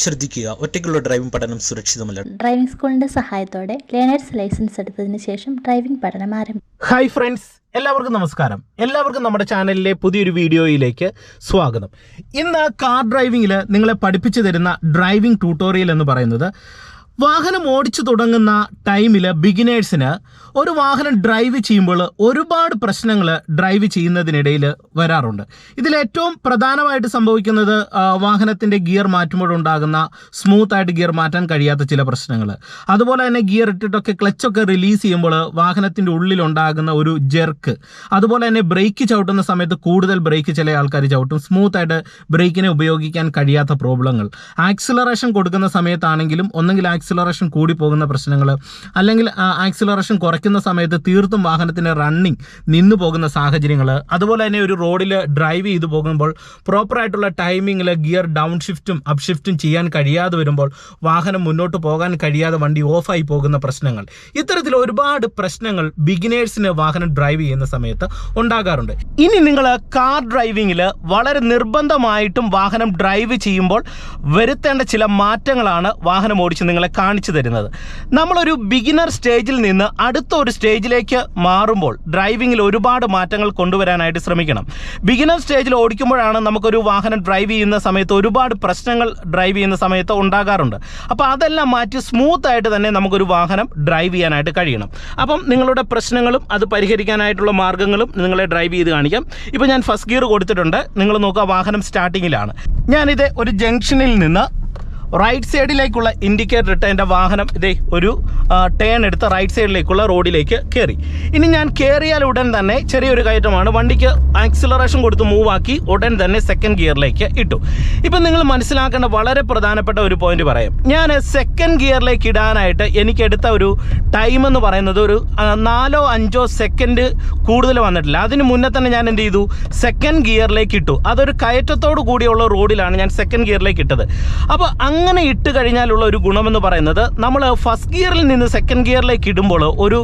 ശ്രദ്ധിക്കുക. ഒറ്റയ്ക്കുള്ള ഡ്രൈവിംഗ് പഠനം സുരക്ഷിതമല്ല. ഡ്രൈവിംഗ് സ്കൂളിന്റെ സഹായത്തോടെ ലേണേഴ്സ് ലൈസൻസ് എടുത്തതിന് ശേഷം ഡ്രൈവിംഗ് പഠനം ആരംഭിക്കും ഹായ് ഫ്രണ്ട്സ് എല്ലാവർക്കും നമസ്കാരം. എല്ലാവർക്കും നമ്മുടെ ചാനലിലെ പുതിയൊരു വീഡിയോയിലേക്ക് സ്വാഗതം. ഇന്ന് കാർ ഡ്രൈവിംഗിൽ നിങ്ങളെ പഠിപ്പിച്ചു തരുന്ന ഡ്രൈവിംഗ് ട്യൂട്ടോറിയൽ എന്ന് പറയുന്നത് വാഹനം ഓടിച്ചു തുടങ്ങുന്ന ടൈമിൽ ബിഗിനേഴ്സിന് ഒരു വാഹനം ഡ്രൈവ് ചെയ്യുമ്പോൾ ഒരുപാട് പ്രശ്നങ്ങൾ ഡ്രൈവ് ചെയ്യുന്നതിനിടയിൽ വരാറുണ്ട്. ഇതിൽ ഏറ്റവും പ്രധാനമായിട്ട് സംഭവിക്കുന്നത് വാഹനത്തിന്റെ ഗിയർ മാറ്റുമ്പോഴുണ്ടാകുന്ന സ്മൂത്തായിട്ട് ഗിയർ മാറ്റാൻ കഴിയാത്ത ചില പ്രശ്നങ്ങൾ അതുപോലെ തന്നെ ഗിയർ ഇട്ടിട്ടൊക്കെ ക്ലച്ചൊക്കെ റിലീസ് ചെയ്യുമ്പോൾ വാഹനത്തിന്റെ ഉള്ളിലുണ്ടാകുന്ന ഒരു ജെർക്ക് അതുപോലെ തന്നെ ബ്രേക്ക് ചവിട്ടുന്ന സമയത്ത് കൂടുതൽ ബ്രേക്ക് ചില ആൾക്കാർ ചവിട്ടും. സ്മൂത്തായിട്ട് ബ്രേക്കിനെ ഉപയോഗിക്കാൻ കഴിയാത്ത പ്രോബ്ലങ്ങൾ ആക്സിലറേഷൻ കൊടുക്കുന്ന സമയത്താണെങ്കിലും ഒന്നെങ്കിൽ ആക്സിലറേഷൻ കൂടി പോകുന്ന പ്രശ്നങ്ങൾ അല്ലെങ്കിൽ ആക്സിലറേഷൻ കുറയ്ക്കുന്ന സമയത്ത് തീർത്തും വാഹനത്തിന്റെ റണ്ണിങ് നിന്നു പോകുന്ന സാഹചര്യങ്ങൾ അതുപോലെ തന്നെ ഒരു റോഡിൽ ഡ്രൈവ് ചെയ്തു പോകുമ്പോൾ പ്രോപ്പറായിട്ടുള്ള ടൈമിങ്ങിൽ ഗിയർ ഡൗൺ ഷിഫ്റ്റും അപ് ഷിഫ്റ്റും ചെയ്യാൻ കഴിയാതെ വരുമ്പോൾ വാഹനം മുന്നോട്ട് പോകാൻ കഴിയാതെ വണ്ടി ഓഫായി പോകുന്ന പ്രശ്നങ്ങൾ. ഇത്തരത്തിൽ ഒരുപാട് പ്രശ്നങ്ങൾ ബിഗിനേഴ്സിന് വാഹനം ഡ്രൈവ് ചെയ്യുന്ന സമയത്ത് ഉണ്ടാകാറുണ്ട്. ഇനി നിങ്ങൾ കാർ ഡ്രൈവിങ്ങിൽ വളരെ നിർബന്ധമായിട്ടും വാഹനം ഡ്രൈവ് ചെയ്യുമ്പോൾ വരുത്തേണ്ട ചില മാറ്റങ്ങളാണ് വാഹനം ഓടിച്ച് നിങ്ങളെ കാണിച്ചു തരുന്നത്. നമ്മളൊരു ബിഗിനർ സ്റ്റേജിൽ നിന്ന് അടുത്ത ഒരു സ്റ്റേജിലേക്ക് മാറുമ്പോൾ ഡ്രൈവിങ്ങിൽ ഒരുപാട് മാറ്റങ്ങൾ കൊണ്ടുവരാനായിട്ട് ശ്രമിക്കണം. ബിഗിനർ സ്റ്റേജിൽ ഓടിക്കുമ്പോഴാണ് നമുക്കൊരു വാഹനം ഡ്രൈവ് ചെയ്യുന്ന സമയത്ത് ഒരുപാട് പ്രശ്നങ്ങൾ ഡ്രൈവ് ചെയ്യുന്ന സമയത്ത് ഉണ്ടാകാറുണ്ട്. അപ്പോൾ അതെല്ലാം മാറ്റി സ്മൂത്ത് ആയിട്ട് തന്നെ നമുക്കൊരു വാഹനം ഡ്രൈവ് ചെയ്യാനായിട്ട് കഴിയണം. അപ്പം നിങ്ങളുടെ പ്രശ്നങ്ങളും അത് പരിഹരിക്കാനായിട്ടുള്ള മാർഗങ്ങളും നിങ്ങളെ ഡ്രൈവ് ചെയ്ത് കാണിക്കാം. ഇപ്പോൾ ഞാൻ ഫസ്റ്റ് ഗിയർ കൊടുത്തിട്ടുണ്ട്. നിങ്ങൾ നോക്കുക വാഹനം സ്റ്റാർട്ടിങ്ങിലാണ് ഞാനിത് ഒരു ജംഗ്ഷനിൽ നിന്ന് റൈറ്റ് സൈഡിലേക്കുള്ള ഇൻഡിക്കേറ്റർ ഇട്ട് എന്റെ വാഹനം ഇതേ ഒരു ടേൺ എടുത്ത് റൈറ്റ് സൈഡിലേക്കുള്ള റോഡിലേക്ക് കയറി ഇനി ഞാൻ കയറിയാൽ ഉടൻ തന്നെ ചെറിയൊരു കയറ്റമാണ്. വണ്ടിക്ക് ആക്സിലറേഷൻ കൊടുത്ത് മൂവാക്കി ഉടൻ തന്നെ സെക്കൻഡ് ഗിയറിലേക്ക് ഇട്ടു. ഇപ്പം നിങ്ങൾ മനസ്സിലാക്കേണ്ട വളരെ പ്രധാനപ്പെട്ട ഒരു പോയിന്റ് പറയാം. ഞാൻ സെക്കൻഡ് ഗിയറിലേക്ക് ഇടാനായിട്ട് എനിക്ക് എടുത്ത ഒരു ടൈം എന്ന് പറയുന്നത് ഒരു നാലോ അഞ്ചോ സെക്കൻഡ് കൂടുതൽ വന്നിട്ടില്ല. അതിന് മുന്നേ തന്നെ ഞാൻ എന്ത് ചെയ്തു? സെക്കൻഡ് ഗിയറിലേക്ക് ഇട്ടു. അതൊരു കയറ്റത്തോടു കൂടിയുള്ള റോഡിലാണ് ഞാൻ സെക്കൻഡ് ഗിയറിലേക്ക് ഇട്ടത്. അപ്പോൾ അങ്ങനെ ഇട്ട് കഴിഞ്ഞാലുള്ള ഒരു ഗുണമെന്ന് പറയുന്നത് നമ്മൾ ഫസ്റ്റ് ഗിയറിൽ നിന്ന് സെക്കൻഡ് ഗിയറിലേക്ക് ഇടുമ്പോൾ ഒരു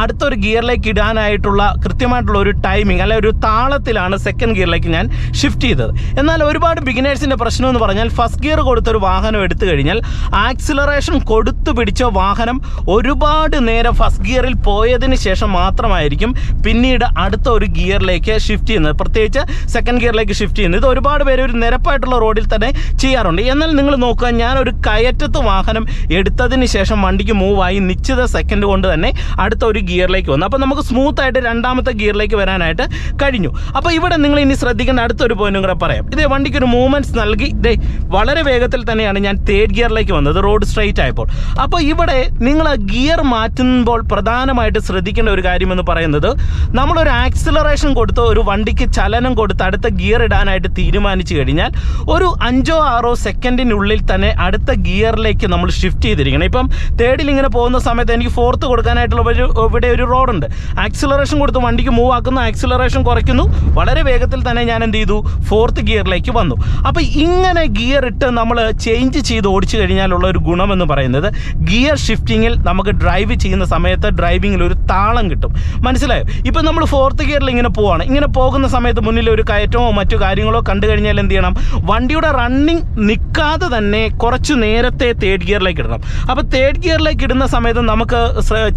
അടുത്തൊരു ഗിയറിലേക്ക് ഇടാനായിട്ടുള്ള കൃത്യമായിട്ടുള്ള ഒരു ടൈമിംഗ് അല്ലെ ഒരു താളത്തിലാണ് സെക്കൻഡ് ഗിയറിലേക്ക് ഞാൻ ഷിഫ്റ്റ് ചെയ്തത്. എന്നാൽ ഒരുപാട് ബിഗിനേഴ്സിന്റെ പ്രശ്നം എന്ന് പറഞ്ഞാൽ ഫസ്റ്റ് ഗിയർ കൊടുത്തൊരു വാഹനം എടുത്തു കഴിഞ്ഞാൽ ആക്സിലറേഷൻ കൊടുത്തു പിടിച്ച വാഹനം ഒരുപാട് നേരം ഫസ്റ്റ് ഗിയറിൽ പോയതിന് ശേഷം മാത്രമായിരിക്കും പിന്നീട് അടുത്ത ഒരു ഗിയറിലേക്ക് ഷിഫ്റ്റ് ചെയ്യുന്നത്. പ്രത്യേകിച്ച് സെക്കൻഡ് ഗിയറിലേക്ക് ഷിഫ്റ്റ് ചെയ്യുന്നത്. ഇത് ഒരുപാട് പേര് ഒരു നിരപ്പായിട്ടുള്ള റോഡിൽ തന്നെ ചെയ്യാറുണ്ട്. എന്നാൽ നിങ്ങൾ നോക്കുക ഞാൻ ഒരു കയറ്റത്ത് വാഹനം എടുത്തതിന് ശേഷം വണ്ടിക്ക് മൂവായി നിശ്ചിത സെക്കൻഡ് കൊണ്ട് തന്നെ അടുത്ത ഒരു ഗിയറിലേക്ക് വന്നു. അപ്പോൾ നമുക്ക് സ്മൂത്ത് ആയിട്ട് രണ്ടാമത്തെ ഗിയറിലേക്ക് വരാനായിട്ട് കഴിഞ്ഞു. അപ്പോൾ ഇവിടെ നിങ്ങൾ ഇനി ശ്രദ്ധിക്കേണ്ട അടുത്തൊരു പോയിന്റും കൂടെ പറയാം. ഇതേ വണ്ടിക്ക് ഒരു മൂവ്മെന്റ്സ് നൽകി ഇതേ വളരെ വേഗത്തിൽ തന്നെയാണ് ഞാൻ തേർഡ് ഗിയറിലേക്ക് വന്നത് റോഡ് സ്ട്രൈറ്റ് ആയപ്പോൾ. അപ്പോൾ ഇവിടെ നിങ്ങൾ ഗിയർ മാറ്റുമ്പോൾ പ്രധാനമായിട്ട് ശ്രദ്ധിക്കേണ്ട ഒരു കാര്യമെന്ന് പറയുന്നത് നമ്മളൊരു ആക്സിലറേഷൻ കൊടുത്ത് ഒരു വണ്ടിക്ക് ചലനം കൊടുത്ത് അടുത്ത ഗിയർ ഇടാനായിട്ട് തീരുമാനിച്ചു കഴിഞ്ഞാൽ ഒരു അഞ്ചോ ആറോ സെക്കൻഡിനുള്ളിൽ തന്നെ അടുത്ത ഗിയറിലേക്ക് നമ്മൾ ഷിഫ്റ്റ് ചെയ്തിരിക്കണം. ഇപ്പം തേർഡിൽ ഇങ്ങനെ പോകുന്ന സമയത്ത് എനിക്ക് ഫോർത്ത് കൊടുക്കാനായിട്ടുള്ള ഒരു ഇവിടെ ഒരു റോഡുണ്ട് ആക്സിലറേഷൻ കൊടുത്ത് വണ്ടിക്ക് മൂവ് ആക്കുന്നു. ആക്സിലറേഷൻ കുറയ്ക്കുന്നു. വളരെ വേഗത്തിൽ തന്നെ ഞാൻ എന്ത് ചെയ്തു? ഫോർത്ത് ഗിയറിലേക്ക് വന്നു. അപ്പോൾ ഇങ്ങനെ ഗിയർ ഇട്ട് നമ്മൾ ചേഞ്ച് ചെയ്ത് ഓടിച്ചു കഴിഞ്ഞാലുള്ള ഒരു ഗുണമെന്ന് പറയുന്നത് ഗിയർ ഷിഫ്റ്റിങ്ങിൽ നമുക്ക് ഡ്രൈവ് ചെയ്യുന്ന സമയത്ത് ഡ്രൈവിങ്ങിൽ ഒരു താളം കിട്ടും. മനസ്സിലായോ? ഇപ്പം നമ്മൾ ഫോർത്ത് ഗിയറിൽ ഇങ്ങനെ പോവാണ്. ഇങ്ങനെ പോകുന്ന സമയത്ത് മുന്നിൽ ഒരു കയറ്റമോ മറ്റു കാര്യങ്ങളോ കണ്ടു കഴിഞ്ഞാൽ എന്ത് ചെയ്യണം? വണ്ടിയുടെ റണ്ണിങ് നിൽക്കാതെ തന്നെ കുറച്ച് നേരത്തെ തേർഡ് ഗിയറിലേക്ക് ഇടണം. അപ്പോൾ തേർഡ് ഗിയറിലേക്ക് ഇടുന്ന സമയത്ത് നമുക്ക്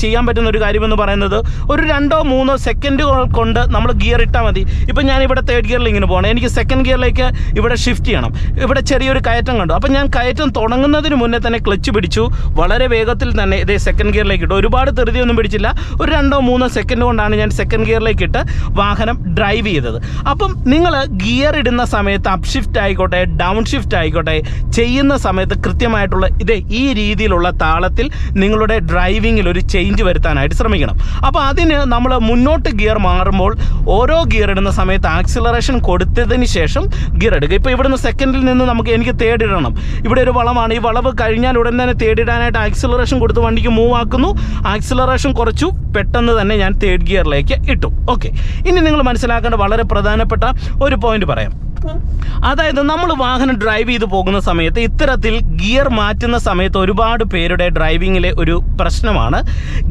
ചെയ്യാൻ പറ്റുന്ന ഒരു കാര്യമെന്ന് പറയുന്നത് ഒരു രണ്ടോ മൂന്നോ സെക്കൻഡുകൾ കൊണ്ട് നമ്മൾ ഗിയർ ഇട്ടാൽ മതി. ഇപ്പം ഇവിടെ തേർഡ് ഗിയറിൽ ഇങ്ങനെ പോകണം എനിക്ക് സെക്കൻഡ് ഗിയറിലേക്ക് ഇവിടെ ഷിഫ്റ്റ് ചെയ്യണം. ഇവിടെ ചെറിയൊരു കയറ്റം കണ്ടു. അപ്പം ഞാൻ കയറ്റം തുടങ്ങുന്നതിന് മുന്നേ തന്നെ ക്ലച്ച് പിടിച്ചു. വളരെ വേഗത്തിൽ തന്നെ ഇതേ സെക്കൻഡ് ഗിയറിലേക്ക് ഇട്ടു. ഒരുപാട് ധൃതിയൊന്നും പിടിച്ചില്ല. ഒരു രണ്ടോ മൂന്നോ സെക്കൻഡ് കൊണ്ടാണ് ഞാൻ സെക്കൻഡ് ഗിയറിലേക്ക് ഇട്ട് വാഹനം ഡ്രൈവ് ചെയ്തത്. അപ്പം നിങ്ങൾ ഗിയർ ഇടുന്ന സമയത്ത് അപ്ഷിഫ്റ്റ് ആയിക്കോട്ടെ ഡൗൺ ഷിഫ്റ്റ് ആയിക്കോട്ടെ ചെയ്യുന്ന സമയത്ത് കൃത്യമായിട്ടുള്ള ഇതേ ഈ രീതിയിലുള്ള താളത്തിൽ നിങ്ങളുടെ ഡ്രൈവിങ്ങിൽ ഒരു ചേഞ്ച് വരുത്താനായിട്ട് ശ്രമിക്കണം. അപ്പോൾ അതിന് നമ്മൾ മുന്നോട്ട് ഗിയർ മാറുമ്പോൾ ഓരോ ഗിയർ ഇടുന്ന സമയത്ത് ആക്സിലറേഷൻ കൊടുത്തതിന് ശേഷം ഗിയർ എടുക്കുക ഇപ്പോൾ ഇവിടുന്ന് സെക്കൻഡിൽ നിന്ന് നമുക്ക് എനിക്ക് തേടിടണം. ഇവിടെ ഒരു വളമാണ്. ഈ വളവ് കഴിഞ്ഞാൽ ഉടൻ തന്നെ തേടിടാനായിട്ട് ആക്സിലറേഷൻ കൊടുത്ത് വണ്ടിക്ക് മൂവ് ആക്കുന്നു. ആക്സിലറേഷൻ കുറച്ചു. പെട്ടെന്ന് തന്നെ ഞാൻ തേർഡ് ഗിയറിലേക്ക് ഇട്ടു. ഓക്കെ ഇനി നിങ്ങൾ മനസ്സിലാക്കേണ്ട വളരെ പ്രധാനപ്പെട്ട ഒരു പോയിന്റ് പറയാം. അതായത് നമ്മൾ വാഹനം ഡ്രൈവ് ചെയ്ത് പോകുന്ന സമയത്ത് ഇത്തരത്തിൽ ഗിയർ മാറ്റുന്ന സമയത്ത് ഒരുപാട് പേരുടെ ഡ്രൈവിങ്ങിലെ ഒരു പ്രശ്നമാണ്.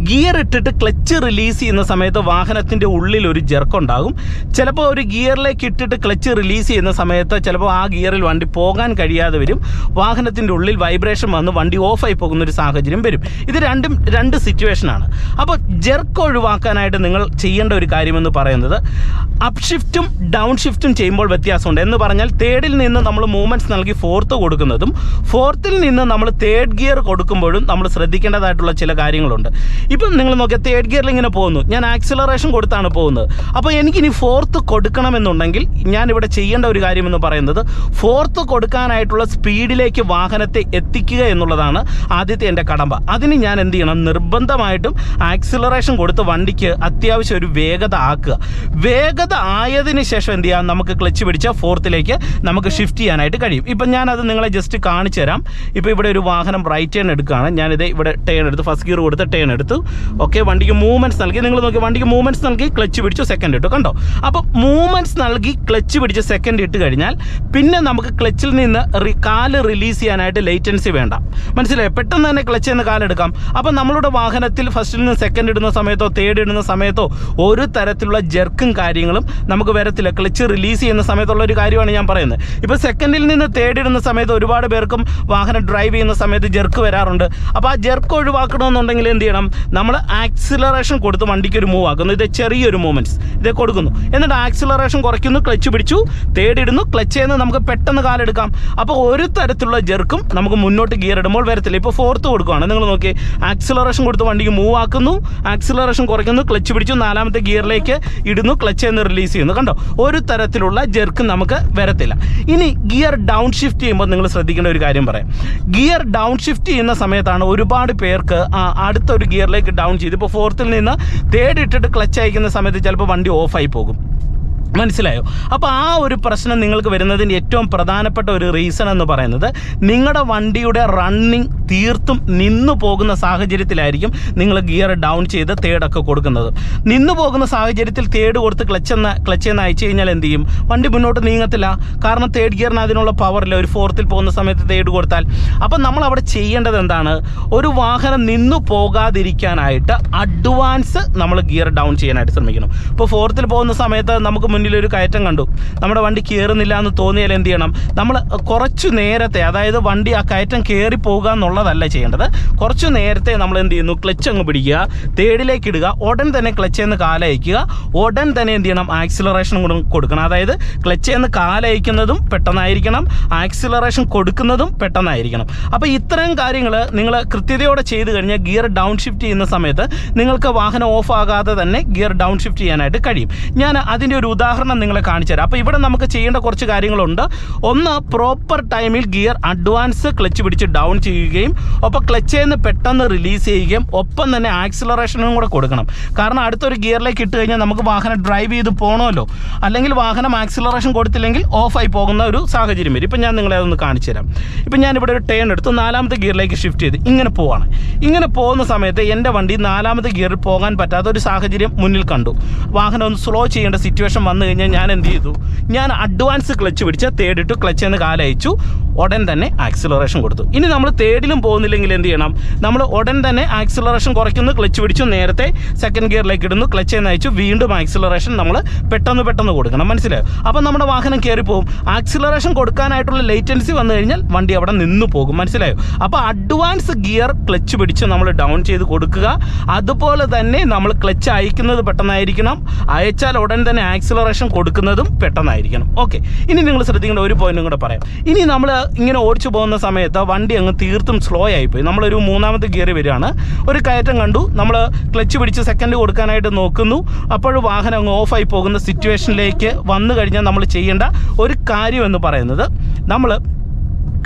ഗിയർ ഇട്ടിട്ട് ക്ലച്ച് റിലീസ് ചെയ്യുന്ന സമയത്ത് വാഹനത്തിന്റെ ഉള്ളിൽ ഒരു ജെർക്കുണ്ടാകും ചിലപ്പോൾ ഒരു ഗിയറിലേക്ക് ഇട്ടിട്ട് ക്ലച്ച് റിലീസ് ചെയ്യുന്ന സമയത്ത് ചിലപ്പോൾ ആ ഗിയറിൽ വണ്ടി പോകാൻ കഴിയാതെ വരും. വാഹനത്തിന്റെ ഉള്ളിൽ വൈബ്രേഷൻ വന്ന് വണ്ടി ഓഫായി പോകുന്ന ഒരു സാഹചര്യം വരും. ഇത് രണ്ടും രണ്ട് സിറ്റുവേഷനാണ് അപ്പോൾ ജെർക്ക് ഒഴിവാക്കാനായിട്ട് നിങ്ങൾ ചെയ്യേണ്ട ഒരു കാര്യമെന്ന് പറയുന്നത് അപ്ഷിഫ്റ്റും ഡൗൺ ഷിഫ്റ്റും ചെയ്യുമ്പോൾ വ്യത്യാസമുണ്ട്. എന്ന് പറഞ്ഞാൽ തേർഡിൽ നിന്ന് നമ്മൾ മൂവ്മെന്റ്സ് നൽകി ഫോർത്ത് കൊടുക്കുന്നതും ഫോർത്തിൽ നിന്ന് നമ്മൾ തേർഡ് ഗിയർ കൊടുക്കുമ്പോഴും നമ്മൾ ശ്രദ്ധിക്കേണ്ടതായിട്ടുള്ള ചില കാര്യങ്ങളുണ്ട്. ഇപ്പം നിങ്ങൾ നോക്കിയാൽ തേർഡ് ഗിയറിൽ ഇങ്ങനെ പോകുന്നു. ഞാൻ ആക്സിലറേഷൻ കൊടുത്താണ് പോകുന്നത്. അപ്പോൾ എനിക്കിനി ഫോർത്ത് കൊടുക്കണമെന്നുണ്ടെങ്കിൽ ഞാൻ ഇവിടെ ചെയ്യേണ്ട ഒരു കാര്യമെന്ന് പറയുന്നത് ഫോർത്ത് കൊടുക്കാനായിട്ടുള്ള സ്പീഡിലേക്ക് വാഹനത്തെ എത്തിക്കുക എന്നുള്ളതാണ് ആദ്യത്തെ എന്റെ കടമ്പ. അതിന് ഞാൻ എന്ത് ചെയ്യണം? നിർബന്ധമായിട്ടും ആക്സിലറേഷൻ കൊടുത്ത് വണ്ടിക്ക് അത്യാവശ്യം ഒരു വേഗത ആക്കുക. വേഗത ആയതിനു ശേഷം എന്ത് ചെയ്യാം? നമുക്ക് ക്ലച്ച് പിടിച്ച ഫോർത്തിലേക്ക് നമുക്ക് ഷിഫ്റ്റ് ചെയ്യാനായിട്ട് കഴിയും. ഇപ്പം ഞാനത് നിങ്ങളെ ജസ്റ്റ് കാണിച്ചു തരാം. ഇപ്പോൾ ഇവിടെ ഒരു വാഹനം റൈറ്റ് ടേൺ എടുക്കുകയാണ്. ഞാനിത് ഇവിടെ ടേൺ എടുത്ത്. ഫസ്റ്റ് ഗിയർ കൊടുത്ത് ടേൺ എടുത്തു. ഓക്കെ വണ്ടിക്ക് മൂവ്മെന്റ്സ് നൽകി. നിങ്ങൾ നോക്കി വണ്ടിക്ക് മൂവ്മെന്റ്സ് നൽകി ക്ലച്ച് പിടിച്ചു സെക്കൻഡ് ഇട്ടു. കണ്ടോ? അപ്പോൾ മൂവ്മെന്റ്സ് നൽകി ക്ലച്ച് പിടിച്ച് സെക്കൻഡ് ഇട്ട് കഴിഞ്ഞാൽ പിന്നെ നമുക്ക് ക്ലച്ചിൽ നിന്ന് കാൽ റിലീസ് ചെയ്യാനായിട്ട് ലേറ്റൻസി വേണ്ട. മനസ്സിലായോ? പെട്ടെന്ന് തന്നെ ക്ലച്ച് നിന്ന് കാലെടുക്കാം അപ്പോൾ നമ്മളുടെ വാഹനത്തിൽ ഫസ്റ്റിൽ നിന്ന് സെക്കൻഡ് ഇടുന്ന സമയത്തോ തേർഡ് ഇടുന്ന സമയത്തോ ഒരു തരത്തിലുള്ള ജെർക്കും കാര്യങ്ങളും നമുക്ക് വരത്തില്ല. ക്ലച്ച് റിലീസ് ചെയ്യുന്ന സമയത്തുള്ള കാര്യമാണ് ഞാൻ പറയുന്നത്. ഇപ്പോൾ സെക്കൻഡിൽ നിന്ന് തേടിടുന്ന സമയത്ത് ഒരുപാട് പേർക്കും വാഹനം ഡ്രൈവ് ചെയ്യുന്ന സമയത്ത് ജെർക്ക് വരാറുണ്ട്. അപ്പോൾ ആ ജെർക്ക് ഒഴിവാക്കണമെന്നുണ്ടെങ്കിൽ എന്ത് ചെയ്യണം? നമ്മൾ ആക്സിലറേഷൻ കൊടുത്ത് വണ്ടിക്ക് ഒരു മൂവ് ആക്കുന്നു. ഇത് ചെറിയൊരു മൂവ്മെന്റ്സ് ഇത് കൊടുക്കുന്നു. എന്നിട്ട് ആക്സിലറേഷൻ കുറയ്ക്കുന്നു ക്ലച്ച് പിടിച്ചു. തേടിയിടുന്നു ക്ലച്ച് ചെയ്യുന്നത് നമുക്ക് പെട്ടെന്ന് കാലെടുക്കാം അപ്പോൾ ഒരു തരത്തിലുള്ള ജെർക്കും നമുക്ക് മുന്നോട്ട് ഗിയർ ഇടുമ്പോൾ വരത്തില്ല. ഇപ്പോൾ ഫോർത്ത് കൊടുക്കുകയാണ് നിങ്ങൾ നോക്കി ആക്സിലറേഷൻ കൊടുത്ത് വണ്ടിക്ക് മൂവ് ആക്കുന്നു. ആക്സിലറേഷൻ കുറയ്ക്കുന്നു ക്ലച്ച് പിടിച്ചു. നാലാമത്തെ ഗിയറിലേക്ക് ഇടുന്നു ക്ലച്ച് എന്ന് റിലീസ് ചെയ്യുന്നു. കണ്ടോ? ഒരു തരത്തിലുള്ള ജെർക്ക് വരത്തില്ല. ഇനി ഗിയർ ഡൗൺ ഷിഫ്റ്റ് ചെയ്യുമ്പോൾ നിങ്ങൾ ശ്രദ്ധിക്കേണ്ട ഒരു കാര്യം പറയാം. ഗിയർ ഡൗൺ ഷിഫ്റ്റ് ചെയ്യുന്ന സമയത്താണ് ഒരുപാട് പേർക്ക് അടുത്തൊരു അടുത്ത ഗിയറിലേക്ക് ഡൗൺ ചെയ്ത് ഇപ്പോൾ ഫോർത്തിൽ നിന്ന് തേർഡ് ഇട്ടിട്ട് ക്ലച്ച് അയക്കുന്ന സമയത്ത് ചിലപ്പോൾ വണ്ടി ഓഫായി പോകും. മനസ്സിലായോ? അപ്പോൾ ആ ഒരു പ്രശ്നം നിങ്ങൾക്ക് വരുന്നതിന്റെ ഏറ്റവും പ്രധാനപ്പെട്ട ഒരു റീസൺ എന്ന് പറയുന്നത് നിങ്ങളുടെ വണ്ടിയുടെ റണ്ണിങ് തീർത്തും നിന്നു പോകുന്ന സാഹചര്യത്തിലായിരിക്കും നിങ്ങൾ ഗിയർ ഡൗൺ ചെയ്ത് തേടൊക്കെ കൊടുക്കുന്നത്. നിന്നു പോകുന്ന സാഹചര്യത്തിൽ തേട് കൊടുത്ത് ക്ലച്ച് എന്ന ക്ലച്ച് എന്ന് അയച്ചു കഴിഞ്ഞാൽ എന്ത് ചെയ്യും? വണ്ടി മുന്നോട്ട് നീങ്ങത്തില്ല. കാരണം തേർഡ് ഗിയറിന് അതിനുള്ള പവറില്ല ഒരു ഫോർത്തിൽ പോകുന്ന സമയത്ത് തേട് കൊടുത്താൽ. അപ്പം നമ്മൾ അവിടെ ചെയ്യേണ്ടത് എന്താണ്? ഒരു വാഹനം നിന്നു പോകാതിരിക്കാനായിട്ട് അഡ്വാൻസ് നമ്മൾ ഗിയർ ഡൗൺ ചെയ്യാനായിട്ട് ശ്രമിക്കണം. ഇപ്പോൾ ഫോർത്തിൽ പോകുന്ന സമയത്ത് നമുക്ക് മുന്നിൽ ഒരു കയറ്റം കണ്ടു. നമ്മുടെ വണ്ടി കയറുന്നില്ല എന്ന് തോന്നിയാൽ എന്ത് ചെയ്യണം? നമ്മൾ കുറച്ചു നേരത്തെ അതായത് വണ്ടി ആ കയറ്റം കയറി പോകുക എന്നുള്ളതല്ല ചെയ്യേണ്ടത്. കുറച്ചു നേരത്തെ നമ്മൾ എന്ത് ചെയ്യുന്നു? ക്ലച്ച് അങ്ങ് പിടിക്കുക തേടിലേക്ക് ഇടുക ഉടൻ തന്നെ ക്ലച്ച് എന്ന് കാലയക്കുക ഉടൻ തന്നെ എന്ത് ചെയ്യണം? ആക്സിലറേഷൻ കൂടെ കൊടുക്കണം. അതായത് ക്ലച്ച് എന്ന് കാലയക്കുന്നതും പെട്ടെന്നായിരിക്കണം ആക്സിലറേഷൻ കൊടുക്കുന്നതും പെട്ടെന്നായിരിക്കണം. അപ്പോൾ ഇത്തരം കാര്യങ്ങൾ നിങ്ങൾ കൃത്യതയോടെ ചെയ്തു കഴിഞ്ഞാൽ ഗിയർ ഡൗൺ ഷിഫ്റ്റ് ചെയ്യുന്ന സമയത്ത് നിങ്ങൾക്ക് വാഹനം ഓഫ് ആകാതെ തന്നെ ഗിയർ ഡൗൺ ഷിഫ്റ്റ് ചെയ്യാനായിട്ട് കഴിയും. ഞാൻ അതിന്റെ ഒരു ഉദാഹരണം നിങ്ങളെ കാണിച്ചു തരാം. അപ്പോൾ ഇവിടെ നമുക്ക് ചെയ്യേണ്ട കുറച്ച് കാര്യങ്ങളുണ്ട്. ഒന്ന് പ്രോപ്പർ ടൈമിൽ ഗിയർ അഡ്വാൻസ് ക്ലച്ച് പിടിച്ച് ഡൗൺ ചെയ്യുകയും ഒപ്പം ക്ലച്ചിൽ നിന്ന് പെട്ടെന്ന് റിലീസ് ചെയ്യുകയും ഒപ്പം തന്നെ ആക്സിലറേഷനും കൂടെ കൊടുക്കണം. കാരണം അടുത്തൊരു ഗിയറിലേക്ക് ഇട്ട് കഴിഞ്ഞാൽ നമുക്ക് വാഹനം ഡ്രൈവ് ചെയ്ത് പോകണമല്ലോ അല്ലെങ്കിൽ വാഹനം ആക്സിലറേഷൻ കൊടുത്തില്ലെങ്കിൽ ഓഫായി പോകുന്ന ഒരു സാഹചര്യം വരും. ഇപ്പം ഞാൻ നിങ്ങളെ അതൊന്ന് കാണിച്ചു തരാം. ഇപ്പം ഞാനിവിടെ ഒരു ടേൺ എടുത്ത്. നാലാമത്തെ ഗിയറിലേക്ക് ഷിഫ്റ്റ് ചെയ്ത് ഇങ്ങനെ പോവാണ്. ഇങ്ങനെ പോകുന്ന സമയത്ത് എന്റെ വണ്ടി നാലാമത്തെ ഗിയറിൽ പോകാൻ പറ്റാത്ത ഒരു സാഹചര്യം മുന്നിൽ കണ്ടു. വാഹനം ഒന്ന് സ്ലോ ചെയ്യേണ്ട സിറ്റുവേഷൻ വന്നു കഴിഞ്ഞാൽ ഞാൻ എന്ത് ചെയ്തു? ഞാൻ അഡ്വാൻസ് ക്ലച്ച് പിടിച്ച തേർഡ് ടു ക്ലച്ച് എന്ന് കാലയച്ചു. ഉടൻ തന്നെ ആക്സിലറേഷൻ കൊടുത്തു. ഇനി നമ്മൾ തേർഡിലും പോകുന്നില്ലെങ്കിൽ എന്ത് ചെയ്യണം? നമ്മൾ ഉടൻ തന്നെ ആക്സിലറേഷൻ കുറയ്ക്കുന്നു ക്ലച്ച് പിടിച്ചു നേരത്തെ സെക്കൻഡ് ഗിയറിലേക്ക് ഇടുന്നു ക്ലച്ച് എന്ന് അയച്ചു വീണ്ടും ആക്സിലറേഷൻ നമ്മൾ പെട്ടെന്ന് പെട്ടെന്ന് കൊടുക്കണം. മനസ്സിലായോ? അപ്പം നമ്മുടെ വാഹനം കയറിപ്പോവും. ആക്സിലറേഷൻ കൊടുക്കാനായിട്ടുള്ള ലേറ്റൻസി വന്നു കഴിഞ്ഞാൽ വണ്ടി അവിടെ നിന്ന് പോകും. മനസ്സിലായോ? അപ്പോൾ അഡ്വാൻസ് ഗിയർ ക്ലച്ച് പിടിച്ച് നമ്മൾ ഡൗൺ ചെയ്ത് കൊടുക്കുക. അതുപോലെ തന്നെ നമ്മൾ ക്ലച്ച് അയക്കുന്നത് പെട്ടെന്നായിരിക്കണം. അയച്ചാൽ ഉടൻ തന്നെ ആക്സിലറേഷൻ കൊടുക്കുന്നതും പെട്ടെന്നായിരിക്കണം. ഓക്കെ ഇനി നിങ്ങൾ ശ്രദ്ധിക്കേണ്ട ഒരു പോയിന്റും കൂടെ പറയാം. ഇനി നമ്മൾ ഇങ്ങനെ ഓടിച്ചു പോകുന്ന സമയത്ത് വണ്ടി അങ്ങ് തീർത്തും സ്ലോ ആയിപ്പോയി. നമ്മളൊരു മൂന്നാമത്തെ ഗിയർ വരികയാണ്. ഒരു കയറ്റം കണ്ടു. നമ്മൾ ക്ലച്ച് പിടിച്ച് സെക്കൻഡ് കൊടുക്കാനായിട്ട് നോക്കുന്നു. അപ്പോൾ വാഹനം അങ്ങ് ഓഫായി പോകുന്ന സിറ്റുവേഷനിലേക്ക് വന്നു കഴിഞ്ഞാൽ നമ്മൾ ചെയ്യേണ്ട ഒരു കാര്യം എന്ന് പറയുന്നത് നമ്മൾ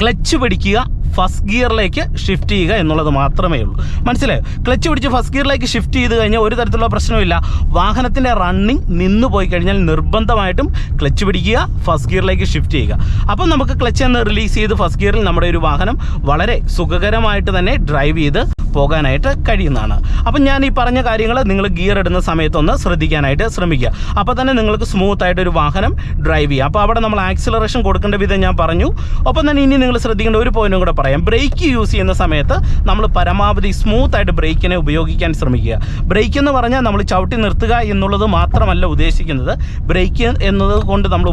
ക്ലച്ച് പിടിക്കുക ഫസ്റ്റ് ഗിയറിലേക്ക് ഷിഫ്റ്റ് ചെയ്യുക എന്നുള്ളത് മാത്രമേ ഉള്ളൂ. മനസ്സിലായോ? ക്ലച്ച് പിടിച്ച് ഫസ്റ്റ് ഗിയറിലേക്ക് ഷിഫ്റ്റ് ചെയ്ത് കഴിഞ്ഞാൽ ഒരു തരത്തിലുള്ള പ്രശ്നമില്ല വാഹനത്തിന്റെ റണ്ണിങ് നിന്ന് പോയി കഴിഞ്ഞാൽ നിർബന്ധമായിട്ടും ക്ലച്ച് പിടിക്കുക ഫസ്റ്റ് ഗിയറിലേക്ക് ഷിഫ്റ്റ് ചെയ്യുക. അപ്പം നമുക്ക് ക്ലച്ച് എന്ന് റിലീസ് ചെയ്ത് ഫസ്റ്റ് ഗിയറിൽ നമ്മുടെ ഒരു വാഹനം വളരെ സുഖകരമായിട്ട് തന്നെ ഡ്രൈവ് ചെയ്ത് പോകാനായിട്ട് കഴിയുന്നതാണ്. അപ്പം ഞാൻ ഈ പറഞ്ഞ കാര്യങ്ങൾ നിങ്ങൾ ഗിയർ ഇടുന്ന സമയത്തൊന്ന് ശ്രദ്ധിക്കാനായിട്ട് ശ്രമിക്കുക. അപ്പോൾ തന്നെ നിങ്ങൾക്ക് സ്മൂത്ത് ആയിട്ട് ഒരു വാഹനം ഡ്രൈവ് ചെയ്യാം. അപ്പോൾ അവിടെ നമ്മൾ ആക്സിലറേഷൻ കൊടുക്കേണ്ട വിധം ഞാൻ പറഞ്ഞു. ഒപ്പം തന്നെ ഇനി നിങ്ങൾ ശ്രദ്ധിക്കേണ്ട ഒരു പോയിന്റും കൂടെ പറയാം. ബ്രേക്ക് യൂസ് ചെയ്യുന്ന സമയത്ത് നമ്മൾ പരമാവധി സ്മൂത്ത് ആയിട്ട് ബ്രേക്കിനെ ഉപയോഗിക്കാൻ ശ്രമിക്കുക. ബ്രേക്ക് എന്ന് പറഞ്ഞാൽ നമ്മൾ ചവിട്ടി നിർത്തുക എന്നുള്ളത് മാത്രമല്ല ഉദ്ദേശിക്കുന്നത്. ബ്രേക്ക് എന്നത് കൊണ്ട് നമ്മൾ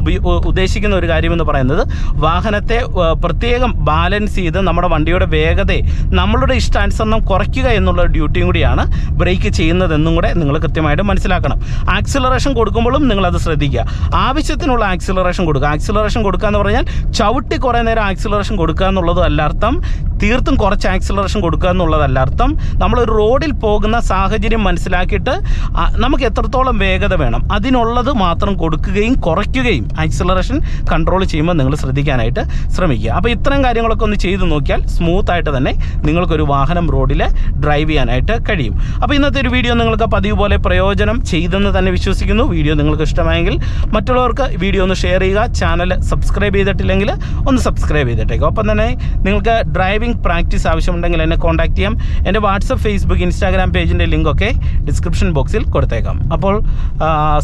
ഉദ്ദേശിക്കുന്ന ഒരു കാര്യമെന്ന് പറയുന്നത് വാഹനത്തെ പ്രത്യേകം ബാലൻസ് ചെയ്ത് നമ്മുടെ വണ്ടിയുടെ വേഗതയെ നമ്മളുടെ ഇഷ്ടാനുസരണം കുറയ്ക്കുക എന്നുള്ള ഡ്യൂട്ടിയും കൂടിയാണ് ബ്രേക്ക് ചെയ്യുന്നതെന്നും കൂടെ നിങ്ങൾ കൃത്യമായിട്ട് മനസ്സിലാക്കണം. ആക്സിലറേഷൻ കൊടുക്കുമ്പോഴും നിങ്ങളത് ശ്രദ്ധിക്കുക. ആവശ്യത്തിനുള്ള ആക്സിലറേഷൻ കൊടുക്കുക. ആക്സിലറേഷൻ കൊടുക്കുക എന്ന് പറഞ്ഞാൽ ചവിട്ടി കുറേ നേരം ആക്സിലറേഷൻ കൊടുക്കുക എന്നുള്ളതല്ല അർത്ഥം. തീർത്തും കുറച്ച് ആക്സിലറേഷൻ കൊടുക്കുക എന്നുള്ളതല്ല അർത്ഥം. നമ്മൾ റോഡിൽ പോകുന്ന സാഹചര്യം മനസ്സിലാക്കിയിട്ട് നമുക്ക് എത്രത്തോളം വേഗത വേണം അതിനുള്ളത് മാത്രം കൊടുക്കുകയും കുറയ്ക്കുകയും ആക്സിലറേഷൻ കൺട്രോൾ ചെയ്യുമ്പോൾ നിങ്ങൾ ശ്രദ്ധിക്കാനായിട്ട് ശ്രമിക്കുക. അപ്പോൾ ഇത്തരം കാര്യങ്ങളൊക്കെ ഒന്ന് ചെയ്തു നോക്കിയാൽ സ്മൂത്തായിട്ട് തന്നെ നിങ്ങൾക്കൊരു വാഹനം റോഡിൽ ഡ്രൈവ് ചെയ്യാനായിട്ട് കഴിയും. അപ്പോൾ ഇന്നത്തെ ഒരു വീഡിയോ നിങ്ങൾക്ക് പതിവ് പോലെ പ്രയോജനം ചെയ്തെന്ന് തന്നെ വിശ്വസിക്കുന്നു. വീഡിയോ നിങ്ങൾക്ക് ഇഷ്ടമായെങ്കിൽ മറ്റുള്ളവർക്ക് വീഡിയോ ഒന്ന് ഷെയർ ചെയ്യുക. ചാനൽ സബ്സ്ക്രൈബ് ചെയ്തിട്ടില്ലെങ്കിൽ ഒന്ന് സബ്സ്ക്രൈബ് ചെയ്തിട്ടേക്കും. ഒപ്പം തന്നെ നിങ്ങൾക്ക് ഡ്രൈവിംഗ് പ്രാക്ടീസ് ആവശ്യമുണ്ടെങ്കിൽ എന്നെ കോൺടാക്ട് ചെയ്യാം. എന്റെ വാട്സപ്പ് ഫേസ്ബുക്ക് ഇൻസ്റ്റാഗ്രാം പേജിന്റെ ലിങ്കൊക്കെ ഡിസ്ക്രിപ്ഷൻ ബോക്സിൽ കൊടുത്തേക്കാം. അപ്പോൾ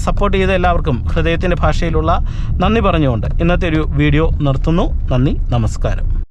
സപ്പോർട്ട് ചെയ്ത എല്ലാവർക്കും ഹൃദയത്തിന്റെ ഭാഷയിലുള്ള നന്ദി പറഞ്ഞുകൊണ്ട് ഇന്നത്തെ ഒരു വീഡിയോ നിർത്തുന്നു. നന്ദി നമസ്കാരം.